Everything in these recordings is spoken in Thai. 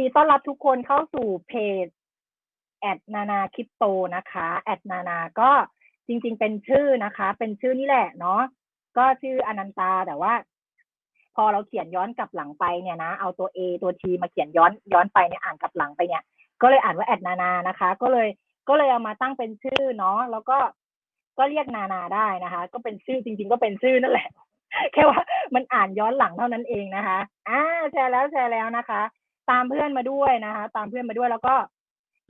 ดีต้อนรับทุกคนเข้าสู่เพจแอดนานาคริปโตนะคะแอดนานาก็จริง ๆ เป็นชื่อนะคะ เป็นชื่อนี่แหละเนาะก็ชื่ออนันตาแต่ว่า พอเราเขียนย้อนกลับหลังไปเนี่ยนะ เอาตัว A ตัว T มาเขียนย้อนย้อนไปเนี่ยอ่านกลับหลังไปเนี่ย ก็เลยอ่านว่าแอดนานานะคะ ก็เลยก็เลยเอามาตั้งเป็นชื่อเนาะแล้วก็ก็เรียกนานาได้นะคะ ก็เป็นชื่อจริง ๆ ก็เป็นชื่อนั่นแหละ แค่ว่ามันอ่านย้อนหลังเท่านั้นเองนะคะ อ่าแชร์แล้วแชร์แล้วนะคะ ตามเพื่อนมาด้วยนะคะ ตามเพื่อนมาด้วยแล้วก็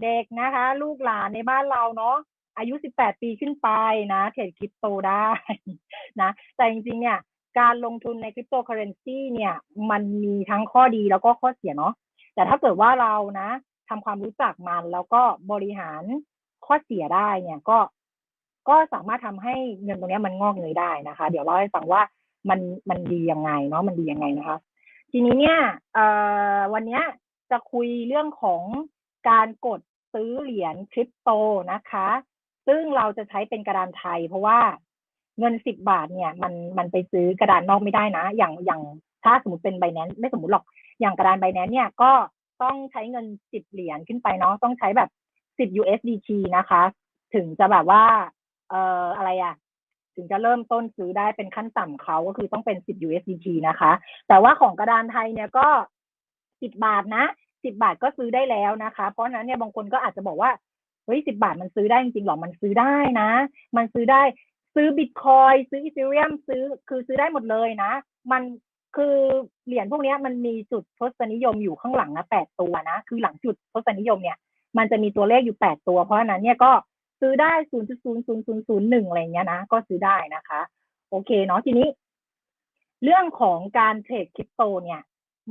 เด็กนะคะ ลูกหลานในบ้านเราเนาะอายุ 18 ปีขึ้นไปนะเทรดคริปโตได้นะ แต่จริงๆ เนี่ย การลงทุนในคริปโตเคอเรนซีเนี่ย มันมีทั้งข้อดีแล้วก็ข้อเสียเนาะแต่ถ้าเกิดว่าเรานะทำความรู้จักมันแล้วก็บริหารข้อเสียได้เนี่ยก็ก็สามารถทำให้เงินตรงนี้มันงอกเงยได้นะคะ เดี๋ยวเล่าให้ฟังว่ามันมันดียังไงเนาะมันดียังไงนะคะ ทีนี้เนี่ยวันนี้จะคุยเรื่องของการกดซื้อเหรียญคริปโตนะคะ ซึ่งเราจะใช้เป็นกระดานไทย เพราะว่าเงินสิบบาทเนี่ย มันมันไปซื้อกระดานนอกไม่ได้นะ อย่างอย่างถ้าสมมติเป็นไบแนนไม่สมมติหรอกอย่างกระดานไบแนนเนี่ยก็ต้องใช้เงินสิบเหรียญขึ้นไปเนาะต้องใช้แบบสิบ USDT นะคะ ถึงจะแบบว่า เอ่ออะไรอะ ถึงจะเริ่มต้นซื้อได้เป็นขั้นต่ำเขาก็คือต้องเป็น 10 USDT นะคะ แต่ว่าของกระดานไทยเนี่ยก็ 10 บาทนะ 10 บาทก็ซื้อได้แล้วนะคะ เพราะนั้นเนี่ยบางคนก็อาจจะบอกว่าเฮ้ย 10 บาทมันซื้อได้จริงๆหรอ มันซื้อได้นะ มันซื้อได้ซื้อบิตคอยซื้ออีเธเรียมซื้อคือซื้อได้หมดเลยนะ มันคือเหรียญพวกนี้มันมีจุดทศนิยมอยู่ข้างหลังนะแปดตัวนะ คือหลังจุดทศนิยมเนี่ย มันจะมีตัวเลขอยู่แปดตัว เพราะฉะนั้นเนี่ยก็ ซื้อได้ศูนย์จุดศูนย์ศูนย์ศูนย์ศูนย์หนึ่งอะไรเงี้ยนะ ก็ซื้อได้นะคะ โอเคเนาะทีนี้ เรื่องของการเทรดคริปโตเนี่ย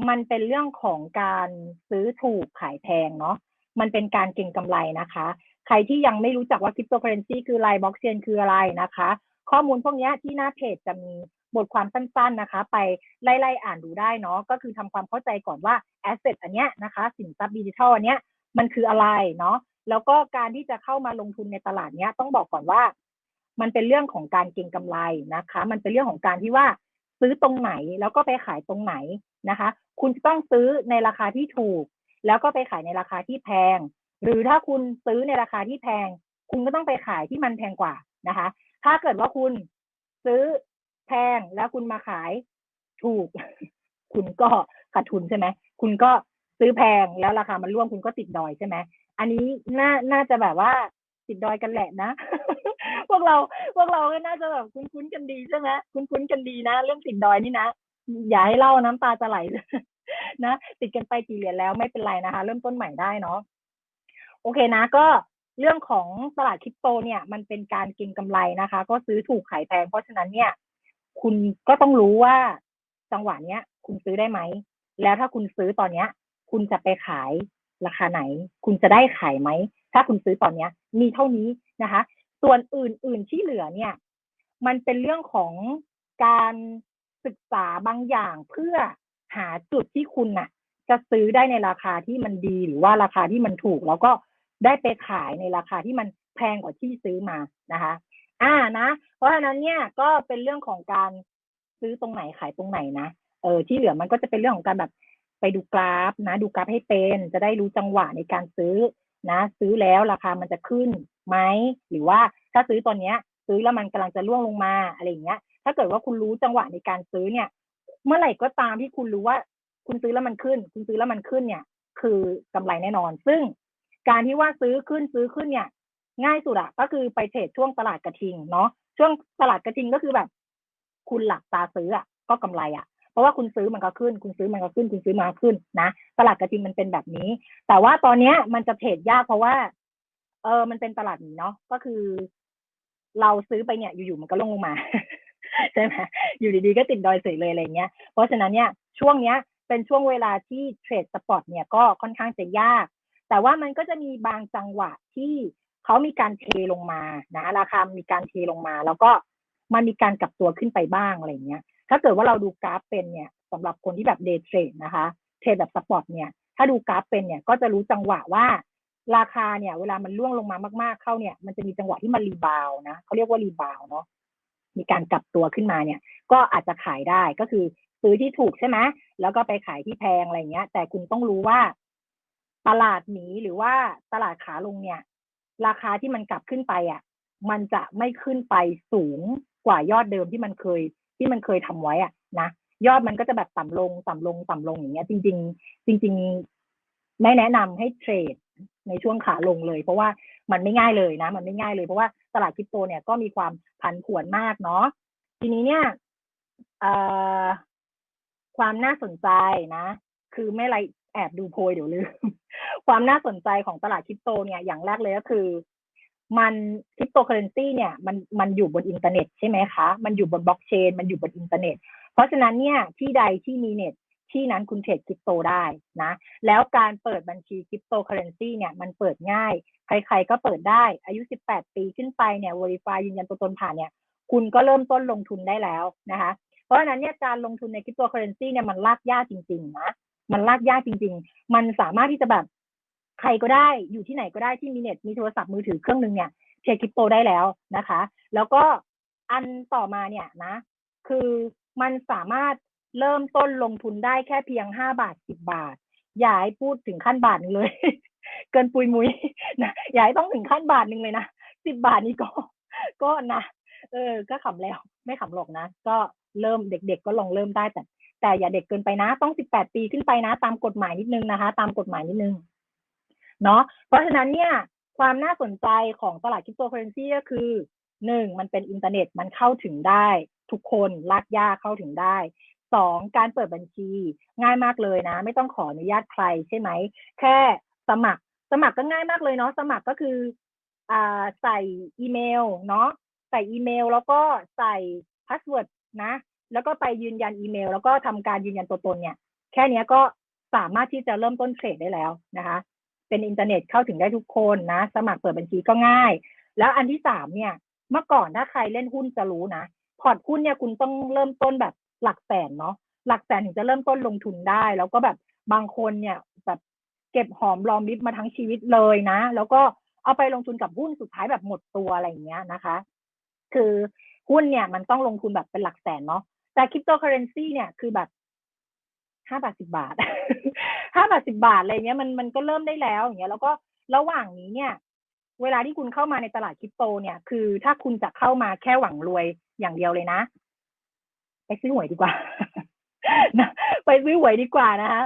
มันเป็นเรื่องของการซื้อถูกขายแพงเนาะมันเป็นการเก็งกำไรนะคะ ใครที่ยังไม่รู้จักว่าคริปโตเคอเรนซีคืออะไรบล็อกเชนคืออะไรนะคะ ข้อมูลพวกนี้ที่หน้าเพจจะมีบทความสั้นๆนะคะ ไปไล่ๆอ่านดูได้เนาะก็คือทำความเข้าใจก่อนว่าแอสเซทอันเนี้ยนะคะ สินทรัพย์ดิจิทัลอันเนี้ยมันคืออะไรเนาะ แล้วก็การที่จะเข้ามาลงทุนในตลาดเนี้ยต้องบอกก่อนว่า มันเป็นเรื่องของการเก็งกำไรนะคะ มันเป็นเรื่องของการที่ว่าซื้อตรงไหนแล้วก็ไปขายตรงไหนนะคะ คุณจะต้องซื้อในราคาที่ถูก แล้วก็ไปขายในราคาที่แพง หรือถ้าคุณซื้อในราคาที่แพง คุณก็ต้องไปขายที่มันแพงกว่านะคะ ถ้าเกิดว่าคุณซื้อแพงแล้วคุณมาขายถูก คุณก็ขาดทุนใช่ไหมคุณก็ซื้อแพงแล้วราคามันร่วงคุณก็ติดดอยใช่ไหม อันนี้น่าน่าจะแบบว่าติดดอยกันแหละนะ พวกเราพวกเราก็น่าจะแบบคุ้นๆกันดีใช่ไหมคุ้นๆกันดีนะ เรื่องติดดอยนี่นะอย่าให้เล่าน้ำตาจะไหลนะติดกันไปกี่เหรียญแล้วไม่เป็นไรนะคะ เริ่มต้นใหม่ได้เนาะโอเคนะ ก็เรื่องของตลาดคริปโตเนี่ย มันเป็นการเก็งกำไรนะคะ ก็ซื้อถูกขายแพงเพราะฉะนั้นเนี่ย คุณก็ต้องรู้ว่าจังหวะเนี้ย คุณซื้อได้ไหม แล้วถ้าคุณซื้อตอนเนี้ย คุณจะไปขาย ราคาไหน คุณจะได้ขายไหม ถ้าคุณซื้อตอนนี้มีเท่านี้นะคะ ส่วนอื่นๆที่เหลือเนี่ย มันเป็นเรื่องของการศึกษาบางอย่างเพื่อหาจุดที่คุณน่ะ จะซื้อได้ในราคาที่มันดีหรือว่าราคาที่มันถูก แล้วก็ได้ไปขายในราคาที่มันแพงกว่าที่ซื้อมานะคะ อ่านะ เพราะฉะนั้นเนี่ยก็เป็นเรื่องของการซื้อตรงไหนขายตรงไหนนะเออที่เหลือมันก็จะเป็นเรื่องของการแบบ ไปดูกราฟนะดูกราฟให้เป็น จะได้รู้จังหวะในการซื้อนะซื้อแล้วราคามันจะขึ้นไหมหรือว่าถ้าซื้อตอนเนี้ย ซื้อแล้วมันกำลังจะล่วงลงมาอะไรอย่างเงี้ย ถ้าเกิดว่าคุณรู้จังหวะในการซื้อเนี่ย เมื่อไหร่ก็ตามที่คุณรู้ว่า คุณซื้อแล้วมันขึ้น คุณซื้อแล้วมันขึ้นเนี่ย คือกำไรแน่นอน ซึ่งการที่ว่าซื้อขึ้นซื้อขึ้นเนี่ย ง่ายสุดอะก็คือไปเทรดช่วงตลาดกระทิงเนาะช่วงตลาดกระทิงก็คือแบบ คุณหลักตาซื้ออะก็กำไรอะ เพราะว่าคุณซื้อมันก็ขึ้น คุณซื้อมันก็ขึ้น คุณซื้อมาขึ้นนะตลาดกระทิงมันเป็นแบบนี้ แต่ว่าตอนเนี้ยมันจะเทรดยากเพราะว่า เออมันเป็นตลาดนี้เนาะก็คือ เราซื้อไปเนี่ย อยู่ๆมันก็ลงลงมาใช่ไหมอยู่ดีๆก็ติดดอยเสยเลยอะไรเงี้ย เพราะฉะนั้นเนี่ยช่วงเนี้ยเป็นช่วงเวลาที่เทรดสปอร์ตเนี่ยก็ค่อนข้างจะยาก แต่ว่ามันก็จะมีบางจังหวะที่เขามีการเทลงมานะราคามีการเทลงมา แล้วก็มันมีการกลับตัวขึ้นไปบ้างอะไรเงี้ย ถ้าเกิดว่าเราดูกราฟเป็นเนี่ยสำหรับคนที่แบบเดย์เทรดนะคะเทรดแบบสปอร์ตเนี่ยถ้าดูกราฟเป็นเนี่ยก็จะรู้จังหวะว่าราคาเนี่ย เวลามันล่วงลงมามาก ๆ เข้าเนี่ย มันจะมีจังหวะที่มันรีบาวนะเขาเรียกว่ารีบาวเนาะมีการกลับตัวขึ้นมาเนี่ย ก็อาจจะขายได้ก็คือซื้อที่ถูกใช่ไหมแล้วก็ไปขายที่แพงอะไรเงี้ย แต่คุณต้องรู้ว่า ตลาดหนีหรือว่าตลาดขาลงเนี่ย ราคาที่มันกลับขึ้นไปอะ มันจะไม่ขึ้นไปสูงกว่ายอดเดิมที่มันเคย ที่มันเคยทำไว้อะนะยอดมันก็จะแบบต่ำลงต่ำลงต่ำลงอย่างเงี้ย จริง ๆ จริง ๆ ไม่แนะนำให้เทรดในช่วงขาลงเลย เพราะว่ามันไม่ง่ายเลยนะ มันไม่ง่ายเลยเพราะว่าตลาดคริปโตเนี่ยก็มีความผันผวนมากเนาะทีนี้เนี่ยความน่าสนใจนะ คือไม่ไรแอบดูโพยเดี๋ยวลืม ความน่าสนใจของตลาดคริปโตเนี่ยอย่างแรกเลยก็คือ มันคริปโตเคอเรนซีเนี่ยมันมันอยู่บนอินเทอร์เน็ตใช่ไหมคะ มันอยู่บนบล็อกเชน มันอยู่บนอินเทอร์เน็ต เพราะฉะนั้นเนี่ยที่ใดที่มีเน็ตที่นั้นคุณเทรดคริปโตได้นะ แล้วการเปิดบัญชีคริปโตเคอเรนซีเนี่ยมันเปิดง่าย ใครๆก็เปิดได้ อายุ 18 ปีขึ้นไปเนี่ย Verify ยืนยันตัวตนผ่านเนี่ย คุณก็เริ่มต้นลงทุนได้แล้วนะคะ เพราะฉะนั้นเนี่ยการลงทุนในคริปโตเคอเรนซีเนี่ยมันลากยากจริงๆนะ มันลากยากจริง ๆ มันสามารถที่จะแบบ ใครก็ได้อยู่ที่ไหนก็ได้ที่มีเน็ตมีโทรศัพท์มือถือเครื่องหนึ่งเนี่ยเทรดคริปโตได้แล้วนะคะ แล้วก็อันต่อมาเนี่ยนะ คือมันสามารถเริ่มต้นลงทุนได้แค่เพียงห้าบาทสิบบาท อย่าให้พูดถึงขั้นบาทนึงเลย เกินปุยมุยนะอย่าให้ต้องถึงขั้นบาทหนึ่งเลยนะสิบบาทนี่ก็ก็นะเออ ก็ขำแล้ว ไม่ขำหรอกนะ ก็เริ่มเด็ก ๆ ก็ลองเริ่มได้แต่ แต่อย่าเด็กเกินไปนะ ต้องสิบแปดปีขึ้นไปนะ ตามกฎหมายนิดนึงนะคะ ตามกฎหมายนิดนึง เนาะเพราะฉะนั้นเนี่ยความน่าสนใจของตลาดคริปโตเคอเรนซีก็คือหนึ่งมันเป็นอินเทอร์เน็ตมันเข้าถึงได้ ทุกคนลากยากเข้าถึงได้สองการเปิดบัญชีง่ายมากเลยนะ ไม่ต้องขออนุญาตใครใช่ไหม แค่สมัครสมัครก็ง่ายมากเลยเนาะสมัครก็คืออ่าใส่อีเมลเนาะใส่อีเมล แล้วก็ใส่พาสเวิร์ดนะ แล้วก็ไปยืนยันอีเมล แล้วก็ทำการยืนยันตัวตนเนี่ย แค่นี้ก็สามารถที่จะเริ่มต้นเทรดได้แล้วนะคะ เป็นอินเทอร์เน็ตเข้าถึงได้ทุกคนนะ สมัครเปิดบัญชีก็ง่าย แล้วอันที่สามเนี่ย เมื่อก่อนถ้าใครเล่นหุ้นจะรู้นะ พอร์ตหุ้นเนี่ยคุณต้องเริ่มต้นแบบหลักแสนเนาะหลักแสนถึงจะเริ่มต้นลงทุนได้ แล้วก็แบบบางคนเนี่ยแบบเก็บหอมรอมริบมาทั้งชีวิตเลยนะ แล้วก็เอาไปลงทุนกับหุ้นสุดท้ายแบบหมดตัวอะไรอย่างเงี้ยนะคะ คือหุ้นเนี่ยมันต้องลงทุนแบบเป็นหลักแสนเนาะแต่คริปโตเคอเรนซีเนี่ยคือแบบห้าบาทสิบาท ห้าบาทสิบาทอะไรเงี้ยมันมันก็เริ่มได้แล้วอย่างเงี้ยแล้วก็ระหว่างนี้เนี่ย เวลาที่คุณเข้ามาในตลาดคริปโตเนี่ย คือถ้าคุณจะเข้ามาแค่หวังรวยอย่างเดียวเลยนะ ไปซื้อหวยดีกว่านะไปซื้อหวยดีกว่านะคะ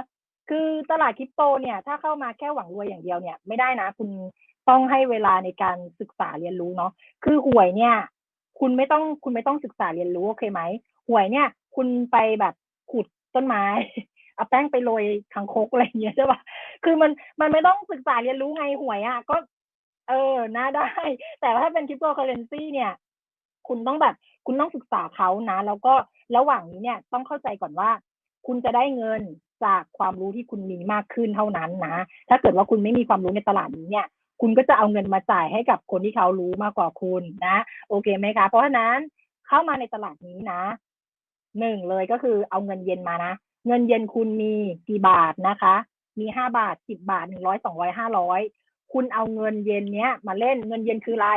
คือตลาดคริปโตเนี่ย ถ้าเข้ามาแค่หวังรวยอย่างเดียวเนี่ย ไม่ได้นะ คุณต้องให้เวลาในการศึกษาเรียนรู้เนาะคือหวยเนี่ย คุณไม่ต้องคุณไม่ต้องศึกษาเรียนรู้โอเคไหมหวยเนี่ย คุณไปแบบขุดต้นไม้ เอาแป้งไปโรยทางคกอะไรเงี้ยใช่ปะคือมันมันไม่ต้องศึกษาเรียนรู้ไงหวยอะก็ เออน่าได้ แต่ถ้าเป็นคริปโตเคอเรนซีเนี่ย คุณต้องแบบ คุณต้องศึกษาเขานะ แล้วก็ระหว่างนี้เนี่ยต้องเข้าใจก่อนว่า คุณจะได้เงินจากความรู้ที่คุณมีมากขึ้นเท่านั้นนะ ถ้าเกิดว่าคุณไม่มีความรู้ในตลาดนี้เนี่ย คุณก็จะเอาเงินมาจ่ายให้กับคนที่เขารู้มากกว่าคุณนะ โอเคไหมคะ เพราะฉะนั้นเข้ามาในตลาดนี้นะหนึ่งเลยก็คือเอาเงินเย็นมานะ เงินเย็นคุณมีกี่บาทนะคะ มีห้าบาทสิบบาทหนึ่งร้อยสองร้อยห้าร้อยคุณเอาเงินเย็นเนี้ย มาเล่นเงินเย็นคืออะไร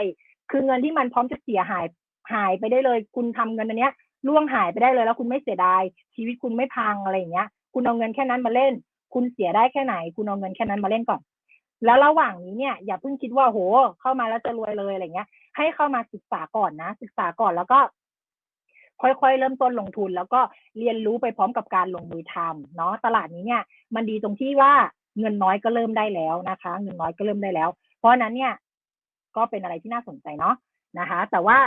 คือเงินที่มันพร้อมจะเสียหายหายไปได้เลย คุณทำเงินอันเนี้ยล่วงหายไปได้เลยแล้วคุณไม่เสียดายชีวิตคุณไม่พังอะไรอย่างเงี้ย คุณเอาเงินแค่นั้นมาเล่น คุณเสียได้แค่ไหน คุณเอาเงินแค่นั้นมาเล่นก่อน แล้วระหว่างนี้เนี่ยอย่าเพิ่งคิดว่าโห เข้ามาแล้วจะรวยเลยอะไรเงี้ย ให้เข้ามาศึกษาก่อนนะ ศึกษาก่อนแล้วก็ ค่อยๆ เริ่มต้นลงทุน แล้วก็เรียนรู้ไปพร้อมกับการลงมือทำเนาะตลาดนี้เนี่ยมันดีตรงที่ว่าเงินน้อยก็เริ่มได้แล้วนะคะ เงินน้อยก็เริ่มได้แล้ว เพราะนั้นเนี่ยก็เป็นอะไรที่น่าสนใจเนาะนะคะ แต่ว่า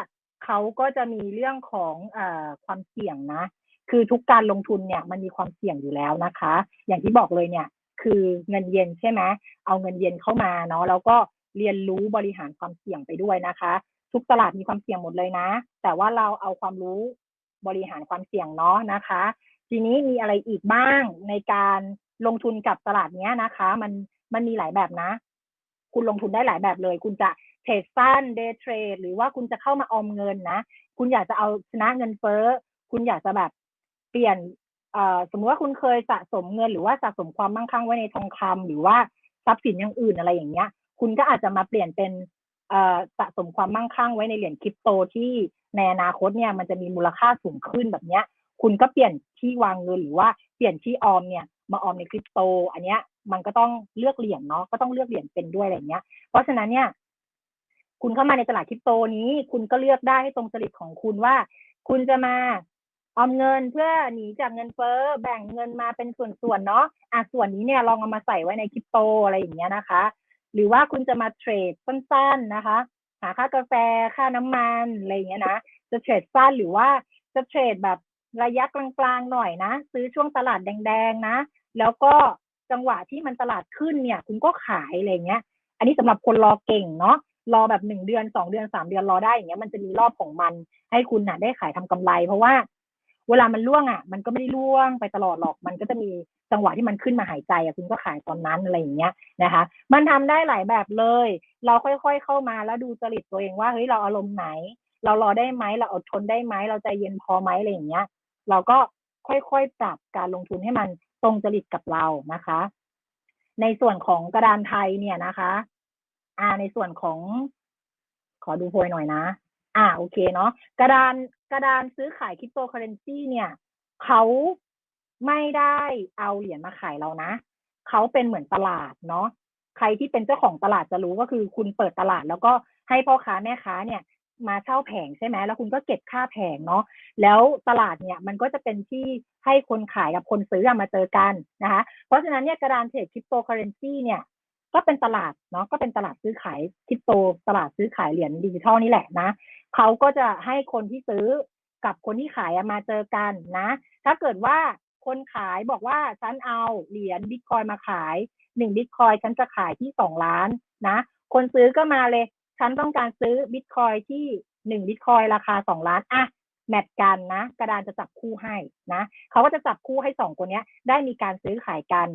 เขาก็จะมีเรื่องของอความเสี่ยงนะ คือทุกการลงทุนเนี่ยมันมีความเสี่ยงอยู่แล้วนะคะ อย่างที่บอกเลยเนี่ยคือเงินเย็นใช่ไหมเอาเงินเย็นเข้ามาเนาะแล้วก็เรียนรู้บริหารความเสี่ยงไปด้วยนะคะ ทุกตลาดมีความเสี่ยงหมดเลยนะ แต่ว่าเราเอาความรู้บริหารความเสี่ยงเนาะนะคะ ทีนี้มีอะไรอีกบ้างในการลงทุนกับตลาดเนี้ยนะคะ มันมันมีหลายแบบนะ คุณลงทุนได้หลายแบบเลย คุณจะเทรดสั้นเดย์เทรดหรือว่าคุณจะเข้ามาออมเงินนะ คุณอยากจะเอาชนะเงินเฟ้อ คุณอยากจะแบบเปลี่ยนสมมติว่าคุณเคยสะสมเงิน หรือว่าสะสมความมั่งคั่งไว้ในทองคำหรือว่าทรัพย์สินอย่างอื่นอะไรอย่างเงี้ย คุณก็อาจจะมาเปลี่ยนเป็น สะสมความมั่งคั่งไว้ในเหรียญคริปโตที่ในอนาคตเนี่ยมันจะมีมูลค่าสูงขึ้นแบบเนี้ย คุณก็เปลี่ยนที่วางเงินหรือว่าเปลี่ยนที่ออมเนี่ยมาออมในคริปโต อันเนี้ยมันก็ต้องเลือกเหรียญเนาะก็ต้องเลือกเหรียญเป็นด้วยอะไรเงี้ย เพราะฉะนั้นเนี่ย คุณเข้ามาในตลาดคริปโตนี้ คุณก็เลือกได้ให้ตรงจริตของคุณว่า คุณจะมาออมเงินเพื่อหนีจากเงินเฟ้อแบ่งเงินมาเป็นส่วนๆเนาะอะส่วนนี้เนี่ยลองเอามาใส่ไว้ในคริปโตอะไรอย่างเงี้ยนะคะ หรือว่าคุณจะมาเทรดสั้นๆนะคะ หาค่ากาแฟค่าน้ำมันอะไรอย่างเงี้ยนะจะเทรดสั้นหรือว่าจะเทรดแบบระยะกลางๆหน่อยนะ ซื้อช่วงตลาดแดงๆนะ แล้วก็จังหวะที่มันตลาดขึ้นเนี่ย คุณก็ขายอะไรเงี้ย อันนี้สำหรับคนรอเก่งเนาะรอแบบหนึ่งเดือนสองเดือนสามเดือนรอได้อย่างเงี้ยมันจะมีรอบของมัน ให้คุณน่ะได้ขายทำกำไร เพราะว่า เวลามันล่วงอะ มันก็ไม่ได้ล่วงไปตลอดหรอก มันก็จะมีจังหวะที่มันขึ้นมาหายใจอะคุณก็ขายตอนนั้นอะไรอย่างเงี้ยนะคะ มันทำได้หลายแบบเลย เราค่อยๆเข้ามาแล้วดูจริตตัวเองว่าเฮ้ยเราอารมณ์ไหน เรารอได้ไหมเราอดทนได้ไหมเราใจเย็นพอไหมอะไรอย่างเงี้ย เราก็ค่อยๆปรับการลงทุนให้มันตรงจริตกับเรานะคะ ในส่วนของกระดานไทยเนี่ยนะคะอ่าในส่วนของขอดูโพยหน่อยนะ อ่า โอเคเนาะ กระดาน กระดานซื้อขายคริปโตเคอเรนซีเนี่ยเขาไม่ได้เอาเหรียญมาขายเรานะ เขาเป็นเหมือนตลาดเนาะใครที่เป็นเจ้าของตลาดจะรู้ก็คือคุณเปิดตลาด แล้วก็ให้พ่อค้าแม่ค้าเนี่ย มาเช่าแผงใช่ไหมแล้วคุณก็เก็บค่าแผงเนาะแล้วตลาดเนี่ยมันก็จะเป็นที่ให้คนขายกับคนซื้อมาเจอกันนะคะ เพราะฉะนั้นเนี่ยกระดานเทรดคริปโตเคอเรนซีเนี่ย ก็เป็นตลาดเนาะก็เป็นตลาดซื้อขายคริปโตตลาดซื้อขายเหรียญดิจิทัลนี่แหละนะเขาก็จะให้คนที่ซื้อกับคนที่ขายมาเจอกันนะ ถ้าเกิดว่าคนขายบอกว่าฉันเอาเหรียญบิตคอยมาขายหนึ่งบิตคอยฉันจะขายที่สองล้านนะ คนซื้อก็มาเลย ฉันต้องการซื้อบิตคอยที่หนึ่งบิตคอยราคาสองล้านอะแมทกันนะ กระดานจะจับคู่ให้นะเขาก็จะจับคู่ให้สองคนนี้ได้มีการซื้อขายกัน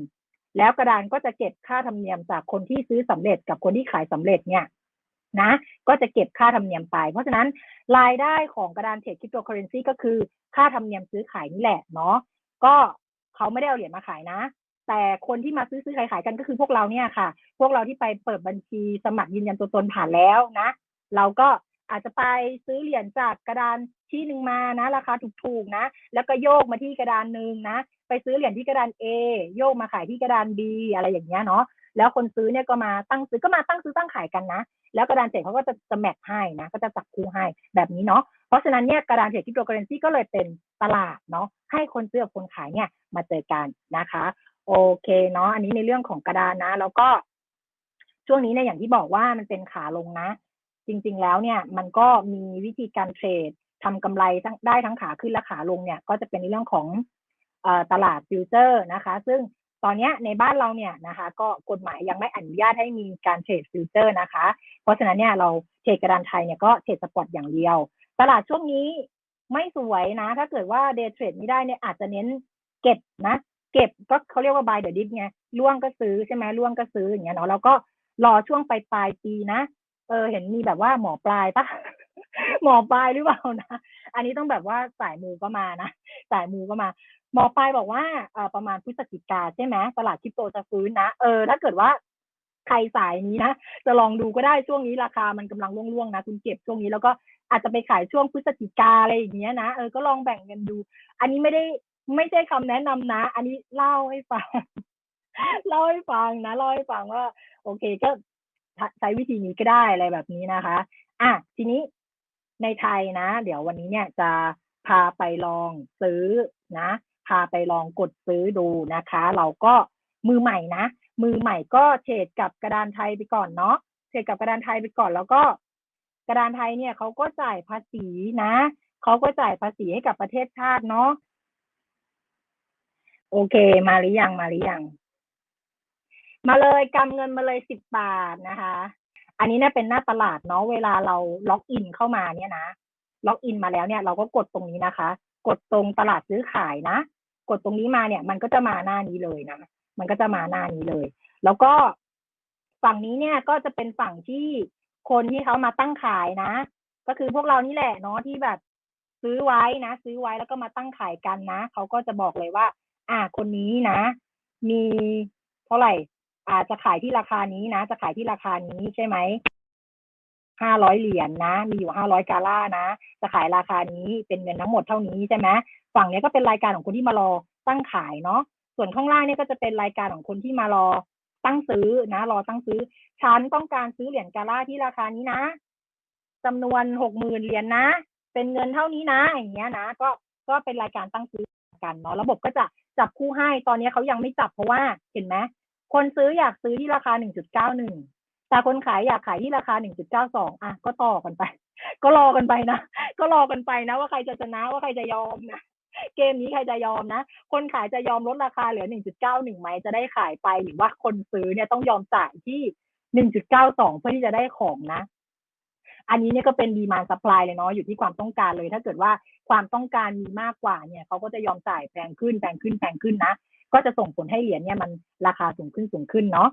แล้วกระดานก็จะเก็บค่าธรรมเนียมจากคนที่ซื้อสำเร็จกับคนที่ขายสำเร็จเนี่ยนะ ก็จะเก็บค่าธรรมเนียมไป เพราะฉะนั้นรายได้ของกระดานเทรดคริปโตเคอเรนซีก็คือค่าธรรมเนียมซื้อขายนี่แหละเนาะก็เขาไม่ได้เอาเหรียญมาขายนะ แต่คนที่มาซื้อซื้อขายขายกันก็คือพวกเราเนี่ยค่ะ พวกเราที่ไปเปิดบัญชีสมัครยืนยันตัวตนผ่านแล้วนะ เราก็อาจจะไปซื้อเหรียญจากกระดานที่หนึ่งมานะ ราคาถูกๆนะ แล้วก็โยกมาที่กระดานหนึ่งนะ ไปซื้อเหรียญที่กระดาน A โยกมาขายที่กระดาน B อะไรอย่างเงี้ยเนาะแล้วคนซื้อเนี่ยก็มาตั้งซื้อก็มาตั้งซื้อตั้งขายกันนะ แล้วกระดานเทรดเขาก็จะจะแมทให้นะ ก็จะจับคู่ให้แบบนี้เนาะเพราะฉะนั้นเนี่ยกระดานเทรดคริปโตเคอเรนซีก็เลยเป็นตลาดเนาะให้คนซื้อกับคนขายเนี่ยมาเจอกันนะคะ โอเคเนาะอันนี้ในเรื่องของกระดานนะ แล้วก็ ช่วงนี้เนี่ยอย่างที่บอกว่ามันเป็นขาลงนะ จริง ๆ แล้วเนี่ย มันก็มีวิธีการเทรดทำกำไรได้ทั้งขาขึ้นและขาลงเนี่ย ก็จะเป็นในเรื่องของ ตลาดฟิวเจอร์นะคะ ซึ่งตอนนี้ในบ้านเราเนี่ยนะคะ ก็กฎหมายยังไม่อนุญาตให้มีการเทรดฟิวเจอร์นะคะ เพราะฉะนั้นเนี่ยเราเทรดกระดานไทยเนี่ยก็เทรดสปอตอย่างเดียว ตลาดช่วงนี้ไม่สวยนะ ถ้าเกิดว่าเดย์เทรดไม่ได้เนี่ยอาจจะเน้นเก็บนะ เก็บก็เขาเรียกว่า buy the dip ไงล่วงก็ซื้อใช่ไหมล่วงก็ซื้ออย่างเงี้ยเนาะแล้วก็รอช่วงปลายปลายปีนะ เออ เห็นมีแบบว่าหมอปลายปะหมอปลายหรือเปล่านะ อันนี้ต้องแบบว่าสายมูก็มานะ สายมูก็มา หมอปลายบอกว่าประมาณพฤศจิกาใช่ไหมตลาดคริปโตจะฟื้นนะ เออ ถ้าเกิดว่าใครสายนี้นะ จะลองดูก็ได้ช่วงนี้ราคามันกำลังร่วงๆนะ คุณเก็บช่วงนี้แล้วก็อาจจะไปขายช่วงพฤศจิกาอะไรอย่างเงี้ยนะ เออ ก็ลองแบ่งเงินดู อันนี้ไม่ได้ไม่ใช่คำแนะนำนะ อันนี้เล่าให้ฟัง เล่าให้ฟังนะเล่าให้ฟังว่า โอเคก็ใช้วิธีนี้ก็ได้อะไรแบบนี้นะคะ อะทีนี้ในไทยนะ เดี๋ยววันนี้เนี่ยจะพาไปลองซื้อนะ พาไปลองกดซื้อดูนะคะ เราก็มือใหม่นะ มือใหม่ก็เทรดกับกระดานไทยไปก่อนเนาะเทรดกับกระดานไทยไปก่อนแล้วก็ กระดานไทยเนี่ยเขาก็จ่ายภาษีนะเขาก็จ่ายภาษีให้กับประเทศชาติเนาะโอเค มาหรือยังมาหรือยังมาเลยกำเงินมาเลยสิบบาทนะคะ อันนี้เนี่ยเป็นหน้าตลาดเนาะเวลาเราล็อกอินเข้ามาเนี่ยนะล็อกอินมาแล้วเนี่ยเราก็กดตรงนี้นะคะ กดตรงตลาดซื้อขายนะ กดตรงนี้มาเนี่ยมันก็จะมาหน้านี้เลยนะ มันก็จะมาหน้านี้เลย แล้วก็ฝั่งนี้เนี่ยก็จะเป็นฝั่งที่คนที่เขามาตั้งขายนะ ก็คือพวกเรานี่แหละเนาะที่แบบซื้อไว้นะ ซื้อไว้แล้วก็มาตั้งขายกันนะเขาก็จะบอกเลยว่า อ่าคนนี้นะ มีเท่าไหร่อาจจะขายที่ราคานี้นะ จะขายที่ราคานี้ใช่ไหม ห้าร้อยเหรียญนนะ มีอยู่ห้าร้อยกาล่านะ จะขายราคานี้เป็นเงินทั้งหมดเท่านี้ใช่ไหมฝั่งนี้ก็เป็นรายการของคนที่มารอตั้งขายเนาะ ส่วนข้างล่างเนี่ยก็จะเป็นรายการของคนที่มารอตั้งซื้อนะ รอตั้งซื้อ ฉันต้องการซื้อเหรียญกาล่าที่ราคานี้นะจำนวนหกหมื่นเหรียญนะ เป็นเงินเท่านี้นะ อย่างเงี้ยนะ ก็ ก็เป็นรายการตั้งซื้อกันเนาะ ระบบก็จะจับคู่ให้ ตอนนี้เขายังไม่จับเพราะว่า เห็นไหมคนซื้ออยากซื้อที่ราคาหนึ่งจุดเก้าหนึ่ง แต่คนขายอยากขายที่ราคาหนึ่งจุดเก้าสองอะ ก็ต่อกันไป ก็รอกันไปนะ ก็รอกันไปนะ ว่าใครจะชนะว่าใครจะยอมนะ เกมนี้ใครจะยอมนะ คนขายจะยอมลดราคาเหลือ 1.91ไหมจะได้ขายไปหรือว่าคนซื้อเนี่ยต้องยอมจ่ายที่ 1.92 เพื่อที่จะได้ของนะ อันนี้เนี่ยก็เป็นดีมานซัพพลายเลยเนาะ อยู่ที่ความต้องการเลย ถ้าเกิดว่าความต้องการมีมากกว่าเนี่ยเขาก็จะยอมจ่ายแพงขึ้นแพงขึ้นแพงขึ้นนะ ก็จะส่งผลให้เหรียญเนี่ยมันราคาสูงขึ้นสูงขึ้นเนาะ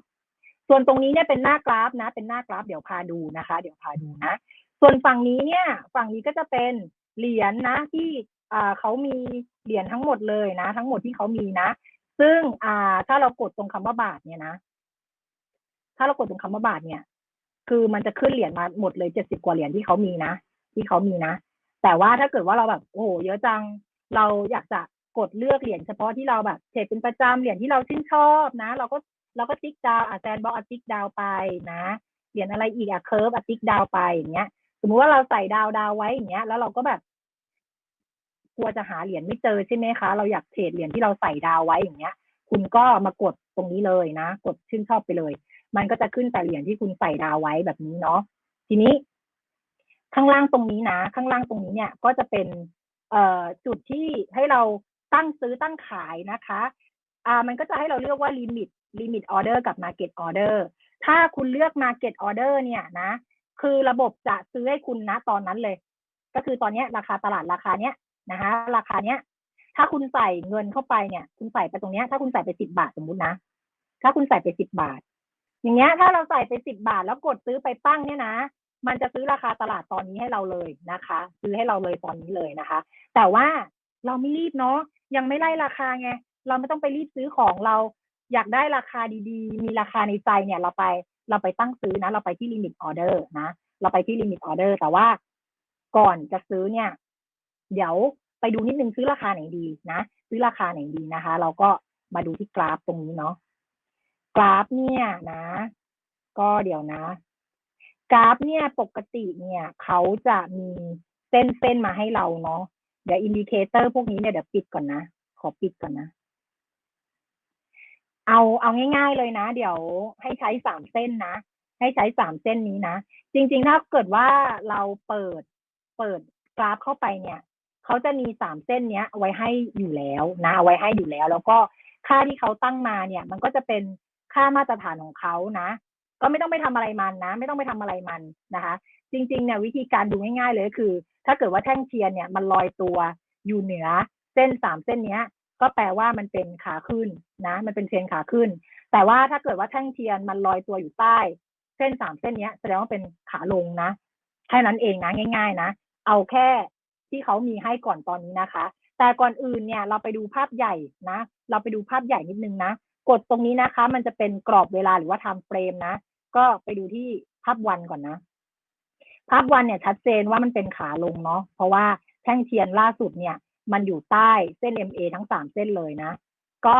ส่วนตรงนี้เนี่ยเป็นหน้ากราฟนะ เป็นหน้ากราฟเดี๋ยวพาดูนะคะ เดี๋ยวพาดูนะ ส่วนฝั่งนี้เนี่ย ฝั่งนี้ก็จะเป็นเหรียญนะที่เขามีเหรียญทั้งหมดเลยนะ ทั้งหมดที่เขามีนะ ซึ่งถ้าเรากดตรงคำว่าบาทเนี่ยนะ ถ้าเรากดตรงคำว่าบาทเนี่ย คือมันจะขึ้นเหรียญมาหมดเลยเจ็ดสิบกว่าเหรียญที่เขามีนะที่เขามีนะ แต่ว่าถ้าเกิดว่าเราแบบโอ้โหเยอะจังเราอยากจะกดเลือกเหรียญเฉพาะที่เราแบบเทรดเป็นประจำเหรียญที่เราชื่นชอบนะ เราก็ เราก็ติ๊กดาวอะแซนบอกอะติ๊กดาวไปนะเหรียญอะไรอีกอะเคิร์ฟอะติ๊กดาวไปอย่างเงี้ย สมมุติว่าเราใส่ดาวดาวไว้อย่างเงี้ย แล้วเราก็แบบ กลัวจะหาเหรียญไม่เจอใช่ไหมคะ เราอยากเทรดเหรียญที่เราใส่ดาวไว้อย่างเงี้ย คุณก็มากดตรงนี้เลยนะ กดชื่นชอบไปเลย มันก็จะขึ้นแต่เหรียญที่คุณใส่ดาวไว้แบบนี้เนาะทีนี้ ข้างล่างตรงนี้นะ ข้างล่างตรงนี้เนี่ย ก็จะเป็น เอ่อจุดที่ให้เราตั้งซื้อตั้งขายนะคะ อ่ามันก็จะให้เราเลือกว่าลิมิตลิมิตออเดอร์กับ Market Order ถ้าคุณเลือก Market Order เนี่ยนะ คือระบบจะซื้อให้คุณนะตอนนั้นเลย ก็คือตอนนี้ราคาตลาดราคาเนี้ยนะคะราคาเนี้ย ถ้าคุณใส่เงินเข้าไปเนี่ย คุณใส่ไปตรงเนี้ย ถ้าคุณใส่ไปสิบบาทสมมุตินะ ถ้าคุณใส่ไปสิบบาท อย่างเงี้ย ถ้าเราใส่ไปสิบบาทแล้วกดซื้อไปปั้งเนี่ยนะมันจะซื้อราคาตลาดตอนนี้ให้เราเลยนะคะ ซื้อให้เราเลยตอนนี้เลยนะคะ แต่ว่าเราไม่รีบเนาะยังไม่ไล่ราคาไง เราไม่ต้องไปรีบซื้อของเราอยากได้ราคาดีๆ มีราคาในใจเนี่ย เราไปเราไปตั้งซื้อนะ เราไปที่ลิมิตออเดอร์นะ เราไปที่ลิมิตออเดอร์แต่ว่าก่อนจะซื้อเนี่ย เดี๋ยวไปดูนิดนึงซื้อราคาไหนดีนะ ซื้อราคาไหนดีนะคะ เราก็มาดูที่กราฟตรงนี้เนาะกราฟเนี่ยนะ ก็เดี๋ยวนะ กราฟเนี่ยปกติเนี่ย เขาจะมีเส้นเส้นมาให้เราเนาะเดี๋ยวอินดิเคเตอร์พวกนี้เนี่ยเดี๋ยวปิดก่อนนะ ขอปิดก่อนนะ เอาเอาง่าย ๆเลยนะ เดี๋ยวให้ใช้สามเส้นนะ ให้ใช้สามเส้นนี้นะ จริง ๆ ถ้าเกิดว่าเราเปิดเปิดกราฟเข้าไปเนี่ยเขาจะมีสามเส้นเนี้ยไว้ให้อยู่แล้วนะไว้ให้อยู่แล้ว แล้วก็ค่าที่เขาตั้งมาเนี่ย มันก็จะเป็นค่ามาตรฐานของเขานะ ก็ไม่ต้องไปทำอะไรมันนะ ไม่ต้องไปทำอะไรมันนะคะ จริงๆเนี่ยวิธีการดูง่ายๆเลยก็คือ ถ้าเกิดว่าแท่งเทียนเนี่ยมันลอยตัวอยู่เหนือเส้นสามเส้นเนี้ย ก็แปลว่ามันเป็นขาขึ้นนะ มันเป็นเทรนขาขึ้น แต่ว่าถ้าเกิดว่าแท่งเทียนมันลอยตัวอยู่ใต้ เส้นสามเส้นนี้แสดงว่าเป็นขาลงนะแค่นั้นเองนะง่าย ๆ นะ เอาแค่ที่เขามีให้ก่อนตอนนี้นะคะ แต่ก่อนอื่นเนี่ยเราไปดูภาพใหญ่นะ เราไปดูภาพใหญ่นิดนึงนะกดตรงนี้นะคะ มันจะเป็นกรอบเวลาหรือว่าไทม์เฟรมนะ ก็ไปดูที่ภาพวันก่อนนะ ภาพวันเนี่ยชัดเจนว่ามันเป็นขาลงเนาะเพราะว่าแท่งเทียนล่าสุดเนี่ย มันอยู่ใต้เส้น MA ทั้งสามเส้นเลยนะ ก็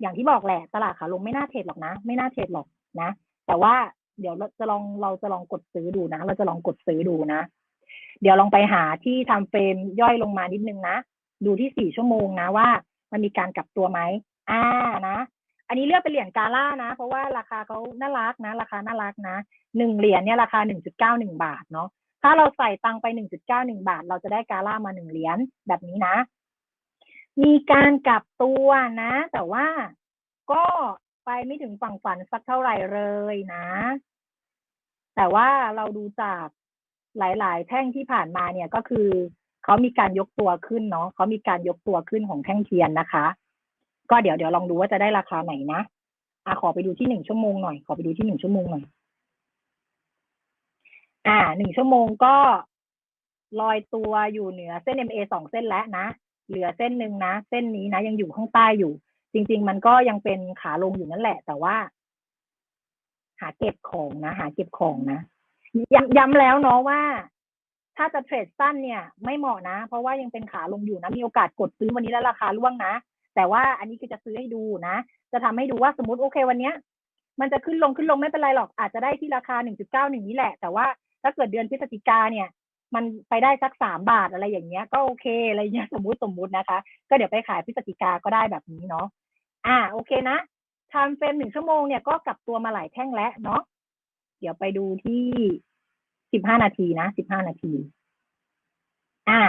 อย่างที่บอกแหละตลาดขาลงไม่น่าเทรดหรอกนะ ไม่น่าเทรดหรอกนะ แต่ว่าเดี๋ยวเราจะลองเราจะลองกดซื้อดูนะ เราจะลองกดซื้อดูนะ เดี๋ยวลองไปหาที่ทำเฟรมย่อยลงมานิดนึงนะ ดูที่สี่ชั่วโมงนะว่า มันมีการกลับตัวไหมอ่านะ อันนี้เลือกเป็นเหรียญกาล่านะ เพราะว่าราคาเขาน่ารักนะ ราคาน่ารักนะหนึ่งเหรียญเนี่ยราคาหนึ่งจุดเก้าหนึ่งบาทเนาะ ถ้าเราใส่ตังไปหนึ่งจุดเก้าหนึ่งบาท เราจะได้กาล่ามาหนึ่งเหรียญแบบนี้นะ มีการกลับตัวนะ แต่ว่าก็ไปไม่ถึงฝั่งฝันสักเท่าไหร่เลยนะ แต่ว่าเราดูจากหลาย ๆ แท่งที่ผ่านมาเนี่ยก็คือเขามีการยกตัวขึ้นเนาะเขามีการยกตัวขึ้นของแท่งเทียนนะคะ ก็เดี๋ยวเดี๋ยวลองดูว่าจะได้ราคาไหนนะอะขอไปดูที่หนึ่งชั่วโมงหน่อย ขอไปดูที่หนึ่งชั่วโมงหน่อย อ่าหนึ่งชั่วโมงก็ลอยตัวอยู่เหนือเส้น MA สองเส้นแล้วนะ เหลือเส้นหนึ่งนะ เส้นนี้นะยังอยู่ข้างใต้อยู่ จริง ๆ มันก็ยังเป็นขาลงอยู่นั่นแหละ แต่ว่า หาเก็บของนะ หาเก็บของนะย้ำย้ำแล้วเนาะว่า ถ้าจะเทรดสั้นเนี่ย ไม่เหมาะนะ เพราะว่ายังเป็นขาลงอยู่นะ มีโอกาสกดซื้อวันนี้แล้วราคาร่วงนะ แต่ว่าอันนี้คือจะซื้อให้ดูนะ จะทำให้ดูว่าสมมติโอเควันเนี้ย มันจะขึ้นลงขึ้นลงไม่เป็นไรหรอก อาจจะได้ที่ราคา1.91นี่แหละ แต่ว่า ถ้าเกิดเดือนพฤศจิกาเนี่ย มันไปได้สักสามบาทอะไรอย่างเงี้ย ก็โอเคอะไรเงี้ยสมมุติสมมุตินะคะ ก็เดี๋ยวไปขายพฤศจิกาก็ได้แบบนี้เนาะอ่าโอเคนะไทม์เฟรมหนึ่งชั่วโมงเนี่ยก็กลับตัวมาหลายแท่งแล้วเนาะเดี๋ยวไปดูที่สิบห้านาทีนะสิบห้านาที อ่า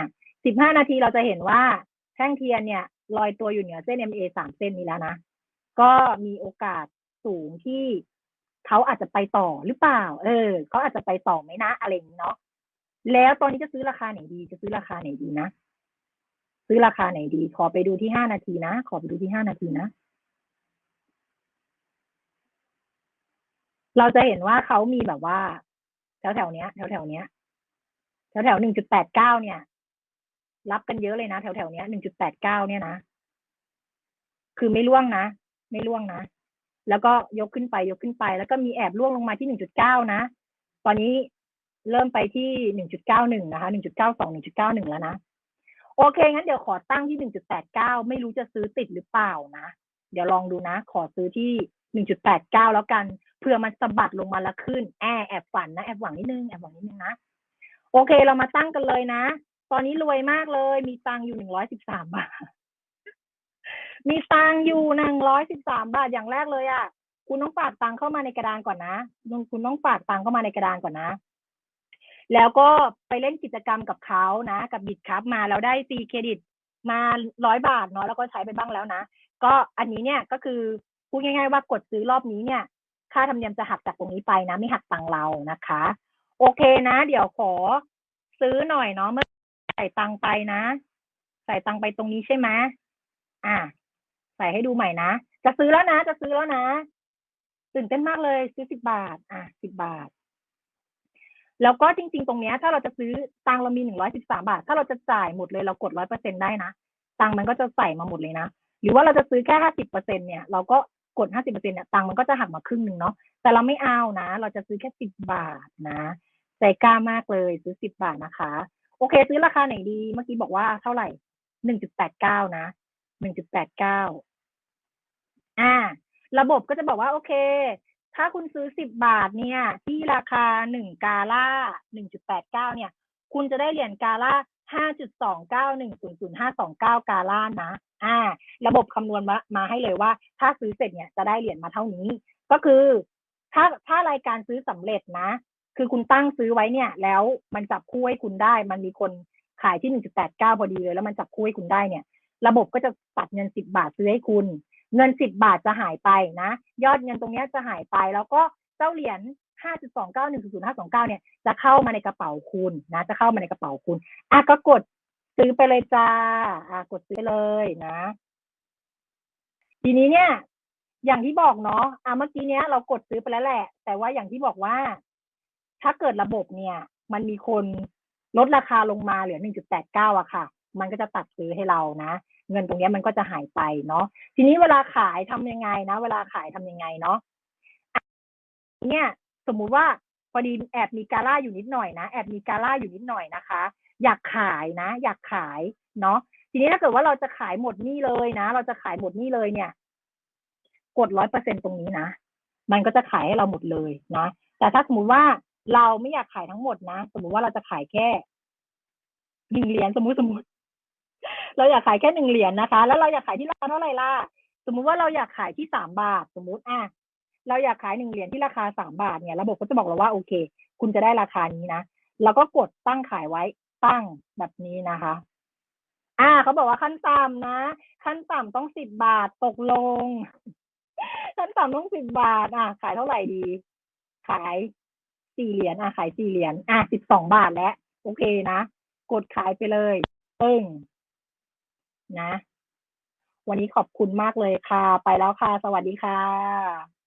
สิบห้านาทีเราจะเห็นว่าแท่งเทียนเนี่ยลอยตัวอยู่เหนือเส้น MA สามเส้นนี้แล้วนะ ก็มีโอกาสสูงที่ เขาอาจจะไปต่อหรือเปล่า เออเขาอาจจะไปต่อไหมนะ อะไรอย่างนี้เนาะแล้วตอนนี้จะซื้อราคาไหนดี จะซื้อราคาไหนดีนะ ซื้อราคาไหนดี ขอไปดูที่ห้านาทีนะ ขอไปดูที่ห้านาทีนะ เราจะเห็นว่าเขามีแบบว่า แถวแถวๆเนี้ย แถวแถวๆเนี้ย แถวแถวหนึ่งจุดแปดเก้าเนี่ย รับกันเยอะเลยนะ แถวแถวๆเนี้ยหนึ่งจุดแปดเก้าเนี่ยนะ คือไม่ล่วงนะ ไม่ล่วงนะ แล้วก็ยกขึ้นไปยกขึ้นไป แล้วก็มีแอบล่วงลงมาที่หนึ่งจุดเก้านะ ตอนนี้เริ่มไปที่หนึ่งจุดเก้าหนึ่งนะคะหนึ่งจุดเก้าสองหนึ่งจุดเก้าหนึ่งแล้วนะ โอเค งั้นเดี๋ยวขอตั้งที่หนึ่งจุดแปดเก้าไม่รู้จะซื้อติดหรือเปล่านะ เดี๋ยวลองดูนะ ขอซื้อที่หนึ่งจุดแปดเก้าแล้วกันเผื่อมันสะบัดลงมาแล้วขึ้น แอบแอบฝันนะ แอบหวังนิดนึง แอบหวังนิดนึงนะ โอเค เรามาตั้งกันเลยนะ ตอนนี้รวยมากเลย มีตังค์อยู่หนึ่งร้อยสิบสามบาท มีตังอยู่หนึ่งร้อยสิบสามบาทอย่างแรกเลยอะ คุณต้องฝากตังเข้ามาในกระดานก่อนนะ คุณต้องฝากตังเข้ามาในกระดานก่อนนะ แล้วก็ไปเล่นกิจกรรมกับเขานะ กับบิดครับมาแล้วได้ตีเครดิตมาร้อยบาทเนาะแล้วก็ใช้ไปบ้างแล้วนะ ก็อันนี้เนี่ยก็คือพูดง่าย ๆ ว่ากดซื้อรอบนี้เนี่ย ค่าธรรมเนียมจะหักจากตรงนี้ไปนะ ไม่หักตังเรานะคะ โอเคนะ เดี๋ยวขอซื้อหน่อยเนาะเมื่อใส่ตังไปนะ ใส่ตังไปตรงนี้ใช่ไหมอะ ส่ให้ดูใหม่นะ จะซื้อแล้วนะ จะซื้อแล้วนะตื่นเต้นมากเลยซื้อสิบบาท อะสิบบาท แล้วก็จริง ๆ ตรงเนี้ย ถ้าเราจะซื้อตังค์เรามีหนึ่งร้อยสิบสามบาท ถ้าเราจะจ่ายหมดเลยเรากดร้อยเปอร์เซ็นได้นะตังค์มันก็จะใส่มาหมดเลยนะ หรือว่าเราจะซื้อแค่ห้าสิบเปอร์เซ็นเนี่ยเราก็กดห้าสิบเปอร์เซ็นเนี่ยตังค์มันก็จะหักมาครึ่งหนึ่งเนาะแต่เราไม่เอานะ เราจะซื้อแค่สิบบาทนะใจกล้ามากเลยซื้อสิบบาทนะคะ โอเค ซื้อราคาไหนดี เมื่อกี้บอกว่าเท่าไหร่หนึ่งจุดแปดเก้านะหนึ่งจุดแปดเก้า อ่า ระบบก็จะบอกว่าโอเค ถ้าคุณซื้อสิบบาทเนี่ย ที่ราคาหนึ่งกาล่าหนึ่งจุดแปดเก้าเนี่ย คุณจะได้เหรียญกาล่าห้าจุดสองเก้าหนึ่งศูนย์ศูนย์ห้าสองเก้ากาล่านะ อ่า ระบบคำนวณมามาให้เลยว่า ถ้าซื้อเสร็จเนี่ยจะได้เหรียญมาเท่านี้ ก็คือ ถ้าถ้ารายการซื้อสำเร็จนะ คือคุณตั้งซื้อไว้เนี่ย แล้วมันจับคู่ให้คุณได้ มันมีคนขายที่หนึ่งจุดแปดเก้าพอดีเลย แล้วมันจับคู่ให้คุณได้เนี่ย ระบบก็จะตัดเงินสิบบาทซื้อให้คุณ เงินสิบบาทจะหายไปนะ ยอดเงินตรงนี้จะหายไป แล้วก็เจ้าเหรียญห้าจุดสองเก้าหนึ่งศูนย์ห้าสองเก้าเนี่ยจะเข้ามาในกระเป๋าคุณนะ จะเข้ามาในกระเป๋าคุณอะก็กดซื้อไปเลยจ้าอะกดซื้อเลยนะ ทีนี้เนี่ย อย่างที่บอกเนาะอะเมื่อกี้เนี้ยเรากดซื้อไปแล้วแหละ แต่ว่าอย่างที่บอกว่า ถ้าเกิดระบบเนี่ย มันมีคนลดราคาลงมาเหลือหนึ่งจุดแปดเก้าอะค่ะ มันก็จะตัดซื้อให้เรานะ เงินตรงนี้มันก็จะหายไปเนาะทีนี้เวลาขายทำยังไงนะ เวลาขายทำยังไงเนาะเนี่ย สมมุติว่าพอดีแอบมีกาล่าอยู่นิดหน่อยนะแอบมีกาล่าอยู่นิดหน่อยนะคะ อยากขายนะ อยากขายเนาะทีนี้ถ้าเกิดว่าเราจะขายหมดนี่เลยนะ เราจะขายหมดนี่เลยเนี่ย กดร้อยเปอร์เซ็นตรงนี้นะ มันก็จะขายให้เราหมดเลยนะแต่ถ้าสมมติว่าเราไม่อยากขายทั้งหมดนะ สมมุติว่าเราจะขายแค่หนึ่งเหรียญสมมุติสมมติ เราอยากขายแค่หนึ่งเหรียญนะคะ แล้วเราอยากขายที่ราคาเท่าไหร่ล่ะสมมุติว่าเราอยากขายที่สามบาท สมมุติอะเราอยากขายหนึ่งเหรียญที่ราคาสามบาทเนี่ยระบบก็จะบอกเราว่าโอเค คุณจะได้ราคานี้นะแล้วก็กดตั้งขายไว้ตั้งแบบนี้นะคะ อ่าเขาบอกว่าขั้นต่ำนะ ขั้นต่ำต้องสิบบาทตกลง ขั้นต่ำต้องสิบบาท อะ ขายเท่าไหร่ดี ขายสี่เหรียญอะขายสี่เหรียญอะสิบสองบาทแล้วโอเคนะ กดขายไปเลยปึ้ง นะ วันนี้ขอบคุณมากเลยค่ะ ไปแล้วค่ะ สวัสดีค่ะ